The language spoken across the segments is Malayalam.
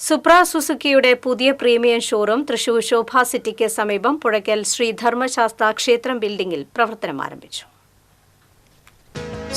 സുപ്ര സുസുക്കിയുടെ പുതിയ പ്രീമിയം ഷോറൂം തൃശൂർ ശോഭ സിറ്റിക്ക് സമീപം പുഴയ്ക്കൽ ശ്രീ ധർമ്മശാസ്ത്ര ക്ഷേത്രം ബിൽഡിംഗിൽ പ്രവർത്തനം ആരംഭിച്ചു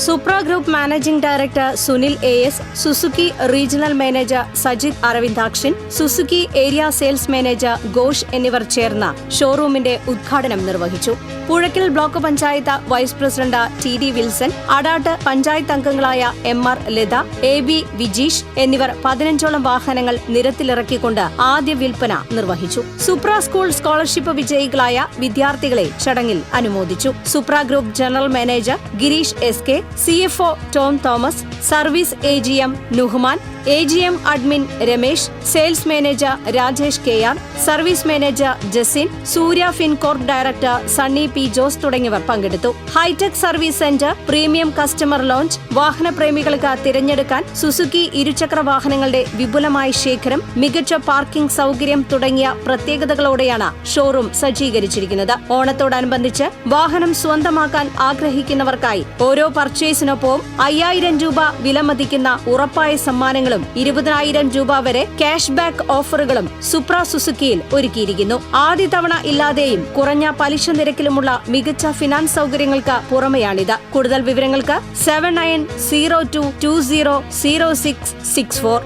Supra group managing director Sunil A S Suzuki regional manager Sajith Aravindakshan Suzuki area sales manager Ghosh എന്നിവർ ചേർന്ന ഷോറൂമിന്റെ ഉദ്ഘാടനം നിർവഹിച്ചു. Puzhakkal block panchayat vice president T D Wilson Adat panchayat അംഗങ്ങളായ M R Latha A B Vijeesh എന്നിവർ പതിനഞ്ചോളം വാഹനങ്ങൾ നിരത്തിലിറക്കിക്കൊണ്ട് ആദ്യ വിൽപ്പന നിർവഹിച്ചു. സുപ്ര സ്കൂൾ സ്കോളർഷിപ്പ് വിജയികളായ വിദ്യാർത്ഥികളെ ചടങ്ങിൽ അനുമോദിച്ചു. Supra group general manager Girish S K C F O Tom Thomas service A G M Nuhman A G M admin Ramesh sales manager Rajesh K R service manager Jasin Surya Fincorp director Sunny P Jose തുടങ്ങിയവർ പങ്കെടുത്തു. Hitech service centre premium customer lounge വാഹനപ്രേമികൾക്ക് തിരഞ്ഞെടുക്കാൻ സുസുക്കി ഇരുചക്ര വാഹനങ്ങളുടെ വിപുലമായ ശേഖരം മികച്ച പാർക്കിംഗ് സൗകര്യം തുടങ്ങിയ പ്രത്യേകതകളോടെയാണ് ഷോറൂം സജ്ജീകരിച്ചിരിക്കുന്നത്. ഓണത്തോടനുബന്ധിച്ച് വാഹനം സ്വന്തമാക്കാൻ ആഗ്രഹിക്കുന്നവർക്കായി ഓരോ പർച്ചേസിനൊപ്പവും അയ്യായിരം രൂപ വിലമതിക്കുന്ന ഉറപ്പായ സമ്മാനങ്ങളും ഇരുപതിനായിരം രൂപ വരെ ക്യാഷ് ബാക്ക് ഓഫറുകളും സുപ്ര സുസുക്കിയിൽ ഒരുക്കിയിരിക്കുന്നു. ആദ്യ തവണ ഇല്ലാതെയും കുറഞ്ഞ പലിശ നിരക്കിലുമുള്ള മികച്ച ഫിനാൻസ് സൗകര്യങ്ങൾക്ക് പുറമെയാണിത്. കൂടുതൽ വിവരങ്ങൾക്ക് seven nine zero two two zero zero six six four